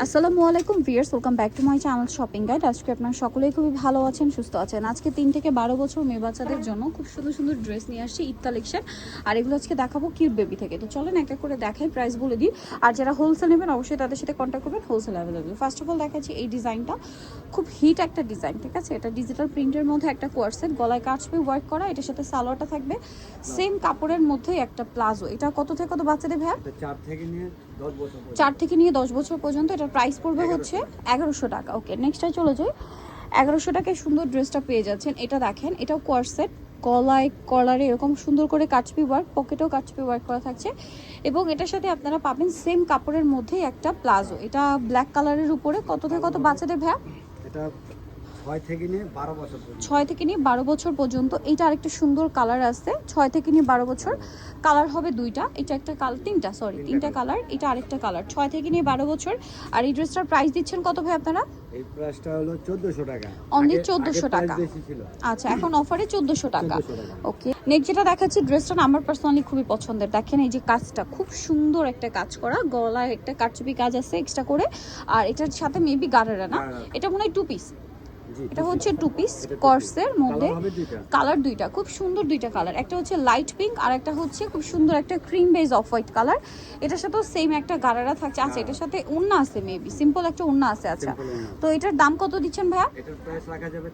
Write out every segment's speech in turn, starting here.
আসসালামু আলাইকুম viewers welcome back to my channel shopping guide. আজকে আপনারা সকলেই খুবই ভালো আছেন সুস্থ আছেন। আজকে তিন থেকে বারো বছর মেয়ে বাচ্চাদের জন্য খুব সুন্দর সুন্দর ড্রেস নিয়ে আসছি ঈদ কালেকশন। আর এগুলো আজকে দেখাবো কিউট বেবি থেকে। তো চলেন এক এক করে দেখাই প্রাইস বলে দিই। আর যারা হোলসেল নেবেন অবশ্যই তাদের সাথে কন্ট্যাক্ট করবেন wholesale available first of all দেখাচ্ছি এই ডিজাইনটা। খুব হিট একটা ডিজাইন ঠিক আছে? এটা ডিজিটাল প্রিন্টের মধ্যে একটা কোয়ারসেট গলায় কাজ পেয়ে ওয়ার্ক করা। এটার সাথে সালোয়ারটা থাকবে। সেম কাপড়ের মধ্যেই একটা প্লাজো। এটা কত থেকে কত বাচ্চাদের ভ্যা এটা চার থেকে নিয়ে। চার থেকে নিয়ে দশ বছর পর্যন্ত এটার প্রাইস পড়বে হচ্ছে এগারোশো টাকা। ওকে নেক্সটে চলে যাই। এগারোশো টাকায় সুন্দর ড্রেসটা পেয়ে যাচ্ছেন। এটা দেখেন এটাও কোয়ারসেট গলায় কলারে এরকম সুন্দর করে কাচপি ওয়ার্ক পকেটেও কাচপি ওয়ার্ক করা থাকছে। এবং এটার সাথে আপনারা পাবেন সেম কাপড়ের মধ্যেই একটা প্লাজো। এটা ব্ল্যাক কালারের উপরে। কত থেকে কত বাচ্চাদের ভ্যা এটা ছয় থেকে নিয়ে বারো বছর পর্যন্ত। এটা আরেকটা সুন্দর কালার আছে। ছয় থেকে নিয়ে বারো বছর। কালার হবে দুইটা। এটা একটা কালার তিনটা সরি তিনটা কালার এটা আরেকটা কালার ছয় থেকে নিয়ে বারো বছর। আর এই ড্রেসটার প্রাইস দিচ্ছেন কত ভাই আপনারা? এই প্রাইসটা হলো চোদ্দশো টাকা। Only 1400 টাকা। আচ্ছা এখন অফারে চোদ্দোশো টাকা। 1400 টাকা। ওকে নেক্সট যেটা দেখাচ্ছি ড্রেসটা আমার পার্সোনালি খুবই পছন্দের। দেখেন এই যে কাজটা খুব সুন্দর একটা কাজ করা। গলায় একটা কারচুপি কাজ আছে এক্সট্রা করে। আর এটার সাথে মেবি গাড়ারা না। এটা মনে হয় টু পিস এটা হচ্ছে টু পিস কর্সের মধ্যে। কালার দুইটা। খুব সুন্দর দুইটা কালার একটা হচ্ছে লাইট পিঙ্ক আর একটা হচ্ছে খুব সুন্দর একটা cream beige off white colour এটার সাথেও সেম একটা গারারা থাকছে। আচ্ছা হ্যাঁ। এটার সাথে ওন্না আছে মেবি সিম্পল একটা ওন্না আছে আচ্ছা। তো এটার দাম কত দিচ্ছেন ভাইয়া? এটার প্রাইস রাখা যাবে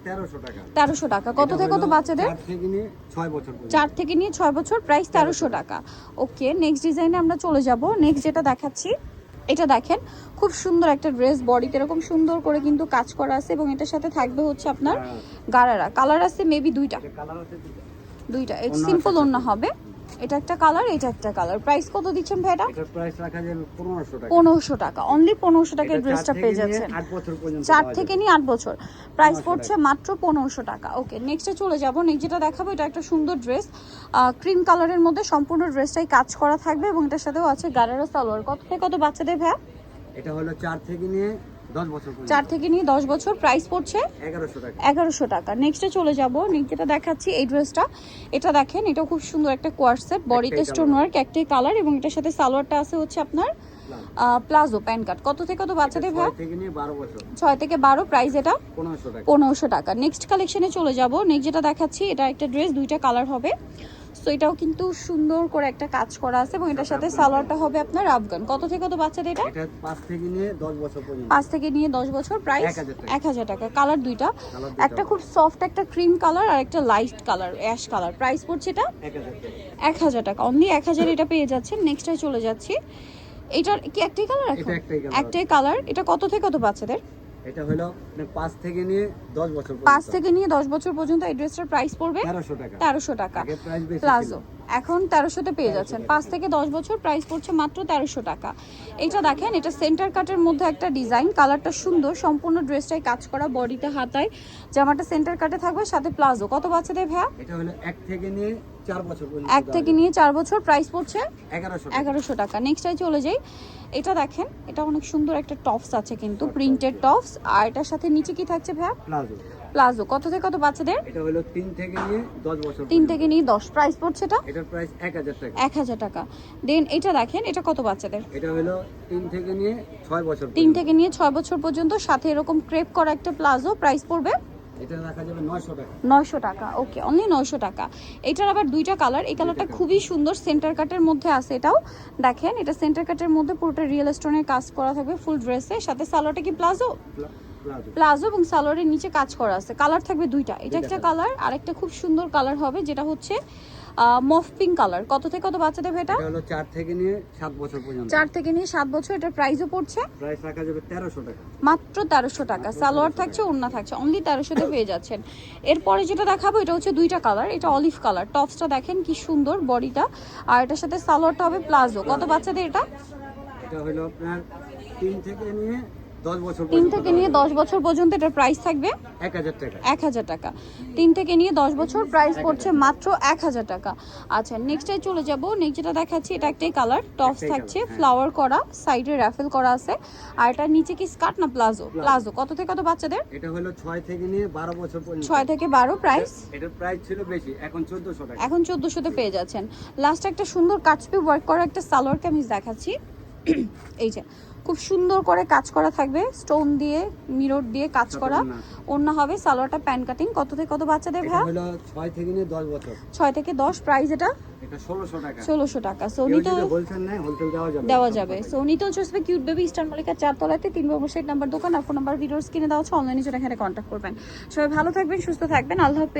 তেরোশো টাকা। কত থেকে কত বাচ্চাদের? চার থেকে নিয়ে ছয় বছর পর্যন্ত। চার থেকে নিয়ে ছয় বছর প্রাইস তেরোশো টাকা। ওকে নেক্সট ডিজাইনে আমরা চলে যাব। নেক্সট যেটা দেখাচ্ছি এটা দেখেন খুব সুন্দর একটা ড্রেস বডিতে এরকম সুন্দর করে কিন্তু কাজ করা আছে এবং এটার সাথে থাকবে হচ্ছে আপনার হ্যাঁ, গারারা। কালার আছে মেবি দুইটা। দুইটা। সিম্পল অন্য হবে। এটা একটা কালার এটা একটা কালার। প্রাইস কত দিচ্ছেন ভাইটা এটার প্রাইস রাখা যাবে পনেরোশো টাকা। পনেরোশো টাকা। অনলি পনেরোশো টাকায় ড্রেসটা পেয়ে যাচ্ছেন। আট বছর পর্যন্ত চার পাওয়া থেকে যাবে। নিয়ে আট বছর। প্রাইস 1500 পড়ছে মাত্র পনেরোশো টাকা। ওকে নেক্সটে চলে যাব। নেক্সট যেটা দেখাবো এটা একটা সুন্দর ড্রেস ক্রিম কালারের মধ্যে সম্পূর্ণ ড্রেসটাই কাজ করা থাকবে এবং এটার সাথেও আছে গারারা সালোয়ার। কত থেকে কত বাচ্চাদের ভ্যা এটা হলো চার থেকে নিয়ে চার থেকে নিয়ে দশ বছর প্রাইস পড়ছে এগারোশো টাকা। নেক্সটে চলে যাব। যেটা দেখাচ্ছি এই ড্রেসটা এটা দেখেন এটা খুব সুন্দর একটা কোয়ারসেট বডিতে স্টোন ওয়ার্ক একটাই কালার এবং এটার সাথে সালোয়ারটা আছে হচ্ছে আপনার প্লাজো প্যান্ট কাট কত থেকে কত বাচ্চাদের ভ্যা ছয় থেকে বারো প্রাইস এটা পনেরোশো টাকা। পনেরোশো টাকা। নেক্সট কালেকশনে চলে যাব। নেক্সট যেটা দেখাচ্ছি এটা একটা ড্রেস দুইটা কালার হবে। সো এটাও কিন্তু সুন্দর করে একটা কাজ করা আছে এবং এটার সাথে সালোয়ারটা হবে আপনার আফগান। কত থেকে কত বাচ্চাদের এটা? এটা পাঁচ থেকে নিয়ে দশ বছর পর্যন্ত। পাঁচ থেকে নিয়ে দশ বছর প্রাইস 1000 টাকা। এক হাজার টাকা। কালার দুইটা। একটা খুব সফট একটা ক্রিম কালার আর একটা light colour ash colour. Price পড়ছে এটা এক হাজার টাকা। অনলি এক হাজার এটা পেয়ে যাচ্ছেন। নেক্সটে চলে যাচ্ছি। এটার কি একটাই কালার এখন? এটা একটাই কালার। এটা কত থেকে কত বাচ্চাদের? এটা হলো পাঁচ থেকে নিয়ে দশ বছর পাঁচ থেকে নিয়ে দশ বছর পর্যন্ত এই ড্রেসটার প্রাইস পড়বে তেরোশো টাকা। তেরোশো টাকা। প্লাজো। এখন তেরোশোতে পেয়ে যাচ্ছেন। পাঁচ থেকে দশ বছর প্রাইস পড়ছে মাত্র তেরোশো টাকা। এটা দেখেন এটা সেন্টার কাটের মধ্যে একটা ডিজাইন কালারটা সুন্দর সম্পূর্ণ ড্রেসটাই কাজ করা বডিতে হাতায় জামাটা সেন্টার কাটে থাকবে সাথে প্লাজো। কত বাচ্চাদের ভ্যা এটা হলো এক থেকে নিয়ে এক থেকে নিয়ে চার বছর প্রাইস পড়ছে এগারোশো এগারোশো টাকা। নেক্সটাই চলে যাই। এটা দেখেন এটা অনেক সুন্দর একটা টপস আছে কিন্তু প্রিন্টেড টপস আর এটার সাথে নিচে কি থাকছে ভ্যা প্লাজো। কত থেকে কত বাচ্চাদের এটা হলো তিন থেকে নিয়ে দশ বছর তিন পর্যন্ত। থেকে নিয়ে দশ। প্রাইস পড়ছে এটা? এটার প্রাইস এক হাজার টাকা। এক হাজার টাকা। দেন এটা দেখেন এটা কত বাচ্চাদের? এটা হলো তিন থেকে নিয়ে ছয় বছর তিন পর্যন্ত। থেকে নিয়ে ছয় বছর পর্যন্ত সাথে এরকম ক্রেপ করা একটা প্লাজো প্রাইস পড়বে? এটা রাখা যাবে নয়শো টাকা। নয়শো টাকা। ওকে অনলি নয়শো টাকা। এটার আবার দুইটা কালার এই কালারটা খুবই সুন্দর সেন্টার কাটের মধ্যে আছে এটাও। দেখেন এটা সেন্টার কাটের মধ্যে পুরোটা রিয়েল স্টোনের কাজ করা থাকবে ফুল ড্রেসে সাথে সালোয়ারটা কি প্লাজো? প্লা- প্লাজো। এবং সালোয়ারের নিচে কাজ করা আছে। কালার থাকবে দুইটা। এটা একটা কালার। আর একটা খুব সুন্দর কালার হবে যেটা হচ্ছে মফ পিঙ্ক কালার। কত থেকে কত বাচ্চাদের এটা? এটা হলো চার থেকে নিয়ে সাত বছর পর্যন্ত। চার থেকে নিয়ে সাত বছর এটার প্রাইসও পড়ছে? প্রাইস রাখা যাবে তেরোশো টাকা। মাত্র তেরোশো টাকা। সালোয়ার থাকছে ওড়না থাকছে। অনলি তেরোশোতে পেয়ে যাচ্ছেন। এরপরে যেটা দেখাবো এটা হচ্ছে দুইটা কালার। এটা অলিভ কালার টপসটা দেখেন কি সুন্দর বডিটা। আর এটার সাথে সালোয়ারটা হবে প্লাজো। কত বাচ্চাদের এটা? এটা হলো আপনার তিন থেকে নিয়ে তিন থেকে নিয়ে দশ বছর পর্যন্ত এটার প্রাইস থাকবে? এক হাজার টাকা। এক হাজার টাকা। তিন থেকে নিয়ে দশ বছর প্রাইস পড়ছে মাত্র এক হাজার টাকা। আচ্ছা নেক্সটে চলে যাব। নেক্সট যেটা দেখাচ্ছি এটা একটাই কালার টপস থাকছে হ্যাঁ। ফ্লাওয়ার করা সাইডে র্যাফেল করা আছে। আর এটা নিচে কি স্কার্ট না প্লাজো প্লাজো কত থেকে কত বাচ্চাদের? এটা হলো ছয় থেকে নিয়ে বারো বছর পর্যন্ত। ছয় থেকে বারো প্রাইস এটার প্রাইস ছিল বেশি এখন চোদ্দশো টাকা। এখন চোদ্দোশোতে পেয়ে যাচ্ছেন। লাস্ট একটা সুন্দর কাচপি ওয়ার্ক করা একটা সালোয়ার কামিজ দেখাচ্ছি। এই যে খুব সুন্দর করে কাজ করা থাকবে। স্টোন দিয়ে মিরর দিয়ে কাজ করা। অন্য হবে সালোয়ারটা প্যান কাটিং কত থেকে কত বাচ্চাদের হলো ছয় থেকে নিয়ে দশ বছর। ছয় থেকে দশ। প্রাইস এটা? ষোলোশো টাকা। সো দেওয়া যাবে। সো কিউট বেবি মালিকা চারতলাতে তিন নম্বর সেট নাম্বার দোকান আর ফোন নাম্বার ভিডিওস কিনে দেওয়া হচ্ছে অনলাইনে এখানে কন্ট্যাক্ট করবেন। সবাই ভালো থাকবেন সুস্থ থাকবেন। আল্লাহ হাফেজ।